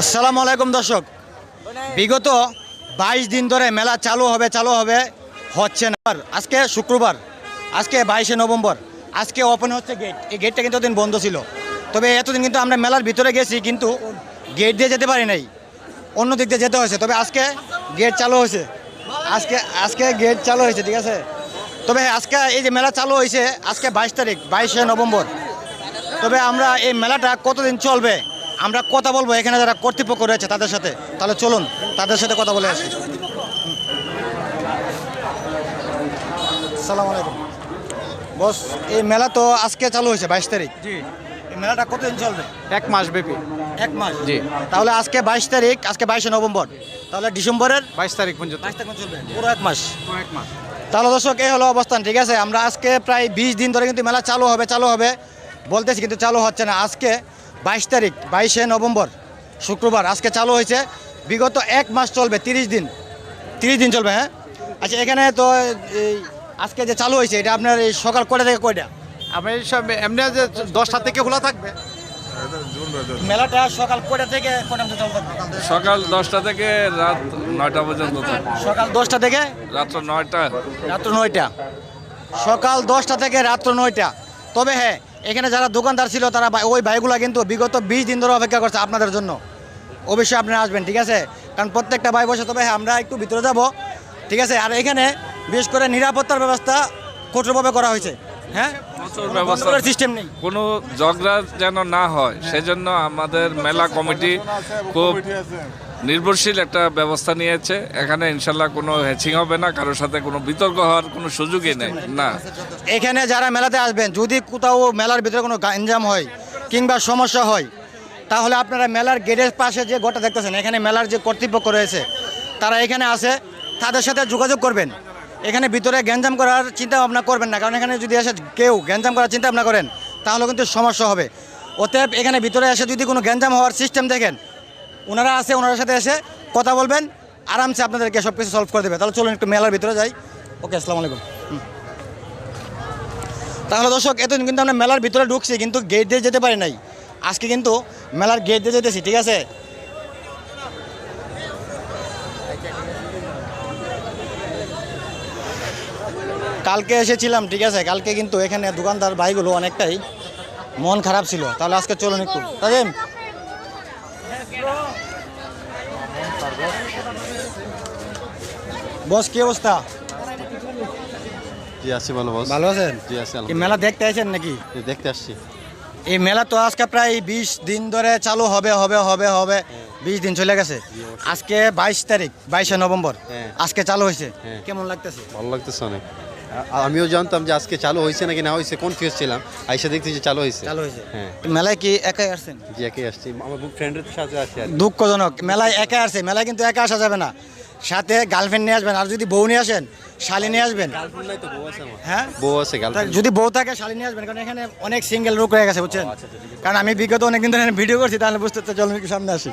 আসসালামু আলাইকুম, দর্শক। বিগত বাইশ দিন ধরে মেলা চালু হবে চালু হবে, হচ্ছে না। আজকে শুক্রবার, আজকে বাইশে নভেম্বর, আজকে ওপেন হচ্ছে গেট এই গেটটা কিন্তু দিন বন্ধ ছিল। তবে এতদিন কিন্তু আমরা মেলার ভিতরে গেছি, কিন্তু গেট দিয়ে যেতে পারি নাই। অন্য দিক দিয়ে যেতে হয়েছে। তবে আজকে গেট চালু হয়েছে। আজকে আজকে গেট চালু হয়েছে, ঠিক আছে? তবে আজকে এই যে মেলা চালু হয়েছে, আজকে বাইশ তারিখ, বাইশে নভেম্বর। তবে আমরা এই মেলাটা কতদিন চলবে? আমরা কথা বলব এখানে যারা কর্তৃপক্ষ রয়েছে তাদের সাথে। তাহলে চলুন তাদের সাথে কথা বলে আসি। সালাম আলাইকুম। বস এই মেলা তো আজকে চালু হয়েছে বাইশ তারিখ। জি। এই মেলাটা কতদিন চলবে? এক মাস ব্যাপী। এক মাস? জি। তাহলে আজকে বাইশ তারিখ আজকে বাইশে নভেম্বর। তাহলে ডিসেম্বরের বাইশ তারিখ পর্যন্ত। বাইশ তারিখ চলবে পুরো এক মাস। এক মাস। তাহলে দর্শক এই হলো অবস্থান ঠিক আছে? আমরা আজকে প্রায় বিশ দিন ধরে কিন্তু মেলা চালু হবে চালু হবে। বলতেছি কিন্তু চালু হচ্ছে না। আজকে বাইশ তারিখ বাইশে নভেম্বর শুক্রবার আজকে চালু হয়েছে। বিগত এক মাস চলবে তিরিশ দিন। তিরিশ দিন চলবে হ্যাঁ? আচ্ছা এখানে তো এই আজকে যে চালু হয়েছে এটা আপনার এই সকাল কয়টা থেকে কয়টা? আমি সব এমনি যে দশটা থেকে খোলা থাকবে। মেলাটা সকাল কয়টা থেকে কয়টা চালু থাকবে? সকাল দশটা থেকে রাত নয়টা পর্যন্ত সকাল দশটা থেকে? রাত্র নয়টা। রাত্র নয়টা। সকাল দশটা থেকে রাত্র নয়টা। তবে হ্যাঁ এখানে যারা দোকানদার ছিল, তারা ওই ভাইগুলা কিন্তু বিগত বিশ দিন ধরে অপেক্ষা করছে আপনাদের জন্য। অবশ্যই আপনি আসবেন, ঠিক আছে? কারণ প্রত্যেকটা ভাই বসে, তবে হ্যাঁ আমরা একটু ভিতরে যাব, ঠিক আছে? আর এখানে বিশেষ করে নিরাপত্তার ব্যবস্থা কঠোরভাবে করা হয়েছে। হ্যাঁ? ব্যবস্থা। সিস্টেম নেই। কোনো ঝগড়া যেন না হয় সেজন্য আমাদের মেলা কমিটি খুব নির্ভরশীল একটা ব্যবস্থা নিয়েছে। এখানে ইনশাল্লাহ কোনো হ্যাচিং হবে না কারোর সাথে কোনো বিতর্ক হওয়ার কোনো সুযোগই নেই না। এখানে যারা মেলাতে আসবেন যদি কোথাও মেলার ভিতরে কোনো গাঞ্জাম হয় কিংবা সমস্যা হয় তাহলে আপনারা মেলার গেটের পাশে যে গোটা দেখতেছেন এখানে মেলার যে কর্তৃপক্ষ রয়েছে তারা এখানে আসে তাদের সাথে যোগাযোগ করবেন। এখানে ভিতরে গ্যাঞ্জাম করার চিন্তা ভাবনা করবেন না, কারণ এখানে যদি এসে কেউ গ্যাঞ্জাম করার চিন্তা ভাবনা করেন, তাহলে কিন্তু সমস্যা হবে। অতএব এখানে ভিতরে এসে যদি কোনো গ্যাঞ্জাম হওয়ার সিস্টেম দেখেন, ওনারা আছে ওনার সাথে এসে কথা বলবেন, আরামসে আপনাদেরকে সব কিছু সলভ করে দেবে। তাহলে চলুন একটু মেলার ভিতরে যাই। ওকে, আসসালামু আলাইকুম। তাহলে দর্শক, এতদিন কিন্তু আমরা মেলার ভিতরে ঢুকছি, কিন্তু গেট দিয়ে যেতে পারি নাই। আজকে কিন্তু মেলার গেট দিয়ে যেতেছি, ঠিক আছে? কালকে এসেছিলাম ঠিক আছে? কালকে কিন্তু এখানে দোকানদার ভাইগুলো অনেকটাই মন খারাপ ছিল। তাহলে আজকে চলুন একটু। তাজেম? বস কি অবস্থা? জি আছি ভালো বস। ভালো আছেন? জি আছি এই মেলা দেখতে নাকি? দেখতে আসছি। এই মেলা তো আজকে প্রায় বিশ দিন ধরে চালু হবে হবে হবে হবে। বিশ দিন চলে গেছে। আজকে বাইশ তারিখ বাইশে নভেম্বর। হ্যাঁ। আজকে চালু হয়েছে। হ্যাঁ। কেমন লাগতেছে? ভালো লাগতেছে অনেক। আমিও জানতাম যে আজকে চালু হয়েছে নাকি না হয়েছে কনফিউজ ছিলাম। আইসা দেখছি যে চালু হয়েছে। চালু হয়েছে। হ্যাঁ। মেলায় কি একাই আসছেন? জি একে আসছি। আমার ফ্রেন্ডের সাথে আসছি আর কি। দুঃখজনক মেলায় একা আসছে মেলায় কিন্তু একা আসা যাবে না। সাথে গার্লফ্রেন্ড নিয়ে আসবেন আর যদি বউ নিয়ে আসেন শালি নিয়ে আসবেন। হ্যাঁ? বউ আছে তা গার্লফ্রেন্ড যদি বউ থাকে শালি নিয়ে আসবেন কারণ এখানে অনেক সিঙ্গেল রোগ হয়ে গেছে বুঝছেন? কারণ আমি বিগত অনেক দিন ধরে ভিডিও করছি তাহলে বুঝতে তো চলুন একটু সামনে আসি।